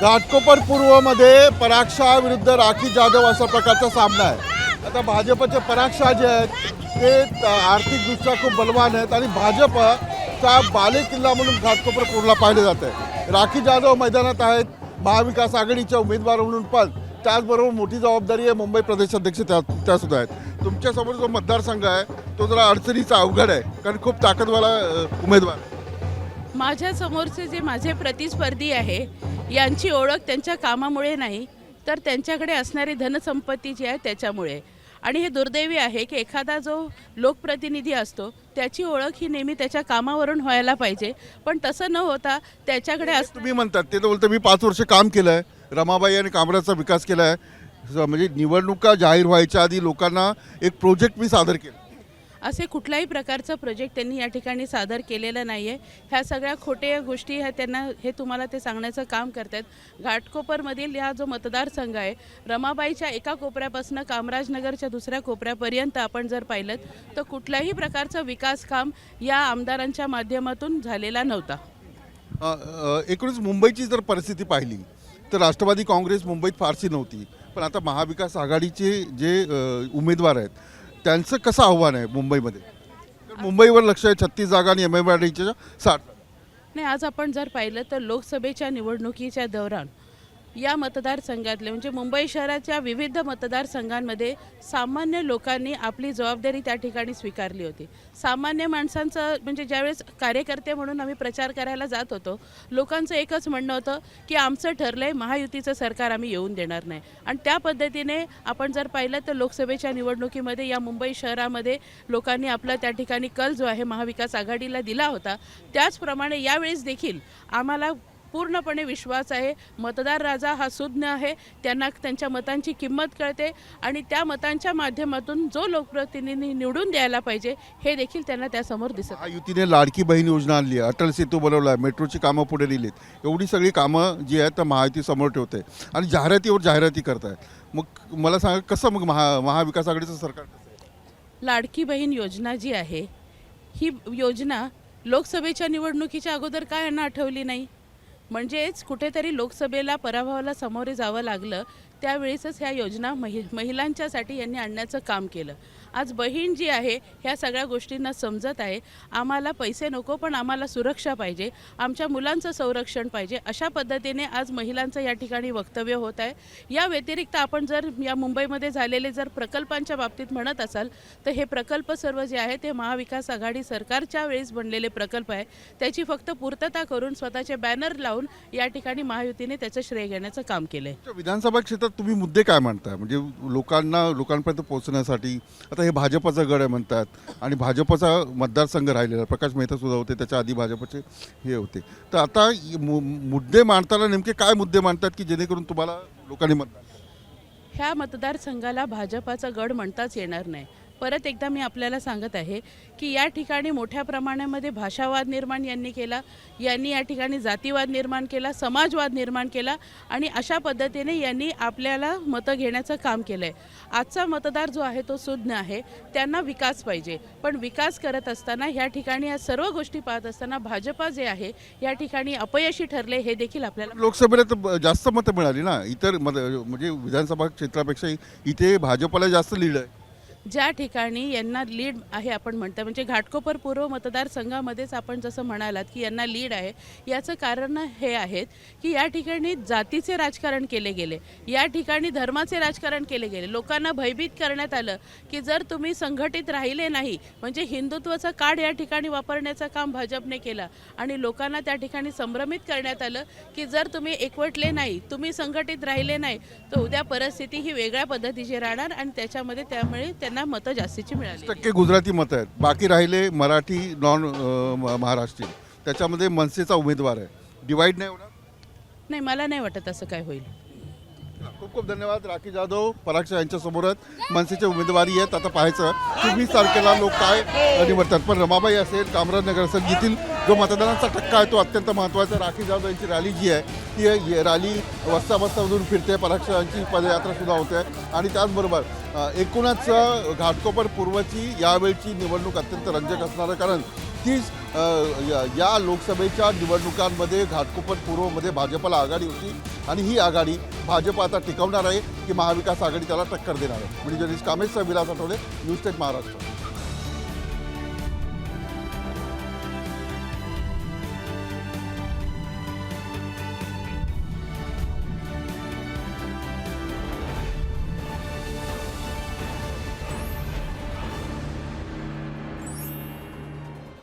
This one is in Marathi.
घाटकोपर पूर्वमध्ये पराग विरुद्ध राखी जाधव अशा प्रकारचा सामना आहे. आता भाजपचे पराग जे आहेत ते आर्थिकदृष्ट्या खूप बलवान आहेत आणि भाजपचा बाले किल्ला म्हणून घाटकोपर पूर्वला पाहिले जात आहे. राखी जाधव मैदानात आहेत महाविकास आघाडीच्या उमेदवार म्हणून पण त्याचबरोबर मोठी जबाबदारी आहे मुंबई प्रदेशाध्यक्ष त्या त्यासुद्धा आहेत. तुमच्यासमोर जो मतदारसंघ आहे तो जरा अडचणीचा अवघड आहे कारण खूप ताकदवाला उमेदवार माझ्यासमोरचे जे माझे प्रतिस्पर्धी आहे यांची ओळख त्यांच्या कामामुळे नाही तर त्यांच्याकडे असणारी धनसंपत्ती जी आहे त्याच्यामुळे. आणि हे दुर्दैवी आहे की एखादा जो लोकप्रतिनिधी असतो त्याची ओळख ही नेहमी त्याच्या कामावरून व्हायला पाहिजे. पण तसं न होता त्याच्याकडे अस तुम्ही म्हणतात ते तर बोलतं मी पाच वर्ष काम केलं आहे रमाबाई आणि कांबऱ्याचा विकास केला आहे म्हणजे निवडणुका जाहीर व्हायच्या आधी लोकांना एक प्रोजेक्ट मी सादर केला. असे कुठल्याही प्रकारचं प्रोजेक्ट त्यांनी या ठिकाणी सादर केलेलं नाही आहे ह्या सगळ्या खोट्या गोष्टी ह्या त्यांना हे तुम्हाला ते सांगण्याचं काम करतात घाटकोपरमधील हा जो मतदारसंघ आहे रमाबाईच्या एका कोपऱ्यापासून कामराजनगरच्या दुसऱ्या कोपऱ्यापर्यंत आपण जर पाहिलं तर कुठल्याही प्रकारचं विकास काम या आमदारांच्या माध्यमातून झालेला नव्हता. एकूणच मुंबईची जर परिस्थिती पाहिली तर राष्ट्रवादी काँग्रेस मुंबईत फारशी नव्हती. पण आता महाविकास आघाडीचे जे उमेदवार आहेत त्यांचं कसं आव्हान आहे मुंबईमध्ये? मुंबईवर लक्ष आहे छत्तीस जागा आणि एम एम आर डीच्या साठ. नाही आज आपण जर पाहिलं तर लोकसभेच्या निवडणुकीच्या दौरान या मतदारसंघातले म्हणजे मुंबई शहराच्या विविध मतदारसंघांमध्ये सामान्य लोकांनी आपली जबाबदारी त्या ठिकाणी स्वीकारली होती. सामान्य माणसांचं म्हणजे ज्यावेळेस कार्यकर्ते म्हणून आम्ही प्रचार करायला जात होतो लोकांचं एकच म्हणणं होतं की आमचं ठरलं आहे महायुतीचं सरकार आम्ही येऊन देणार नाही. आणि त्या पद्धतीने आपण जर पाहिलं तर लोकसभेच्या निवडणुकीमध्ये या मुंबई शहरामध्ये लोकांनी आपला त्या ठिकाणी कल जो आहे महाविकास आघाडीला दिला होता त्याचप्रमाणे यावेळेस देखील आम्हाला पूर्णपणे विश्वास आहे. मतदार राजा हा सुज्ञ आहे. त्यांना त्यांच्या मतांची किंमत कळते आणि त्या मतांच्या माध्यमातून जो लोकप्रतिनिधी निवडून द्यायला पाहिजे हे देखील त्यांना त्यासमोर दिसत. महायुतीने लाडकी बहीण योजना आणली आहे. अटल सेतू बनवला आहे मेट्रोची कामं पुढे नेलीत. एवढी सगळी कामं जी आहेत तर महायुती समोर ठेवते. आणि जाहिरातीवर जाहिराती करताय. मग मला सांगा कसं मग महा महाविकास आघाडीचं सरकार? लाडकी बहीण योजना जी आहे ही योजना लोकसभेच्या निवडणुकीच्या अगोदर काय यांना आठवली नाही? म्हणजेच कुठेतरी लोकसभेला पराभवाला सामोरे जावं लागलं त्यावेळेसच ह्या योजना महि महिलांच्यासाठी यांनी आणण्याचं काम केलं. आज बहीण जी आहे ह्या सगळ्या गोष्टींना समजत आहे. आम्हाला पैसे नको पण आम्हाला सुरक्षा पाहिजे. आमच्या मुलांचं संरक्षण पाहिजे. अशा पद्धतीने आज महिलांचं या ठिकाणी वक्तव्य होत आहे. या व्यतिरिक्त आपण जर या मुंबईमध्ये झालेले जर प्रकल्पांच्या बाबतीत म्हणत असाल तर हे प्रकल्प सर्व जे आहे ते महाविकास आघाडी सरकारच्या वेळेस बनलेले प्रकल्प आहे. त्याची फक्त पूर्तता करून स्वतःचे बॅनर लावून या ठिकाणी महायुतीने त्याचं श्रेय घेण्याचं काम केलं विधानसभा क्षेत्रात तुम्ही मुद्दे काय मांडताय? म्हणजे लोकांना लोकांपर्यंत पोहोचण्यासाठी आता हे भाजपचा गड आहे म्हणतात. आणि भाजपचा मतदारसंघ राहिलेला प्रकाश मेहता सुद्धा होते त्याच्या आधी भाजपचे हे होते. तर आता मु- मुद्दे मांडताना नेमके काय मुद्दे मांडतात की जेणेकरून तुम्हाला लोकांनी मतदान ह्या मतदारसंघाला भाजपाचा गड म्हणताच येणार नाही. परत एकदा मी आपल्याला सांगत आहे की या ठिकाणी मोठ्या प्रमाणामध्ये भाषावाद निर्माण यांनी केला यांनी या ठिकाणी जातीवाद निर्माण केला समाजवाद निर्माण केला आणि अशा पद्धतीने यांनी आपल्याला मतं घेण्याचं काम केलं आहे आजचा मतदार जो आहे तो सुज्ञ आहे त्यांना विकास पाहिजे. पण विकास करत असताना ह्या ठिकाणी या सर्व गोष्टी पाहत असताना भाजपा जे आहे या ठिकाणी अपयशी ठरले हे देखील आपल्याला लोकसभेला तर जास्त मतं मिळाली ना? इतर मत म्हणजे विधानसभा क्षेत्रापेक्षा इथे भाजपला जास्त लीड आहे. ज्या ठिकाणी यांना लीड आहे आपण म्हणतो म्हणजे घाटकोपर पूर्व मतदारसंघामध्येच आपण जसं म्हणालात की यांना लीड आहे याचं कारण हे आहेत की या ठिकाणी जातीचे राजकारण केले गेले या ठिकाणी धर्माचे राजकारण केले गेले. लोकांना भयभीत करण्यात आलं की जर तुम्ही संघटित राहिले नाही म्हणजे हिंदुत्वाचा कार्ड या ठिकाणी वापरण्याचं काम भाजपने केलं आणि लोकांना त्या ठिकाणी संभ्रमित करण्यात आलं की जर तुम्ही एकवटले नाही तुम्ही संघटित राहिले नाही तर उद्या परिस्थिती ही वेगळ्या पद्धतीची राहणार आणि त्याच्यामध्ये त्यामुळे त्या त्यांना मतं जास्तीची मिळाली टक्के गुजराती मतं आहेत. बाकी राहिले मराठी नॉन महाराष्ट्रीयन. त्याच्यामध्ये मनसेचा उमेदवार आहे. डिवाईड नाही होणार? नाही मला नाही वाटत असं काय होईल. खूप खूप धन्यवाद. राखी जाधव पराक्षा यांच्या समोरच मनसेचे उमेदवारी आहेत. आता पाहायचं चोवीस तारखेला लोक काय निवडतात पण रमाबाई असेल कामराजनगर असेल येथील जो मतदानाचा टक्का आहे तो अत्यंत महत्त्वाचा आहे. राखी जाधव यांची रॅली जी आहे ती रॅली वस्ता वस्तामधून फिरते. पराक्षा यांची पदयात्रा सुद्धा होते. आणि त्याचबरोबर एकूणच घाटकोपर पूर्वची यावेळची निवडणूक अत्यंत रंजक असणार आहे. कारण तीच या- लोकसभेच्या निवडणुकांमध्ये घाटकोपर पूर्वमध्ये भाजपला आघाडी होती आणि ही आघाडी भाजप आता टिकवणार आहे की महाविकास आघाडी त्याला टक्कर देणार आहे. म्हणजे जनीश कामेश विलास आठवले न्यूज टेक महाराष्ट्र.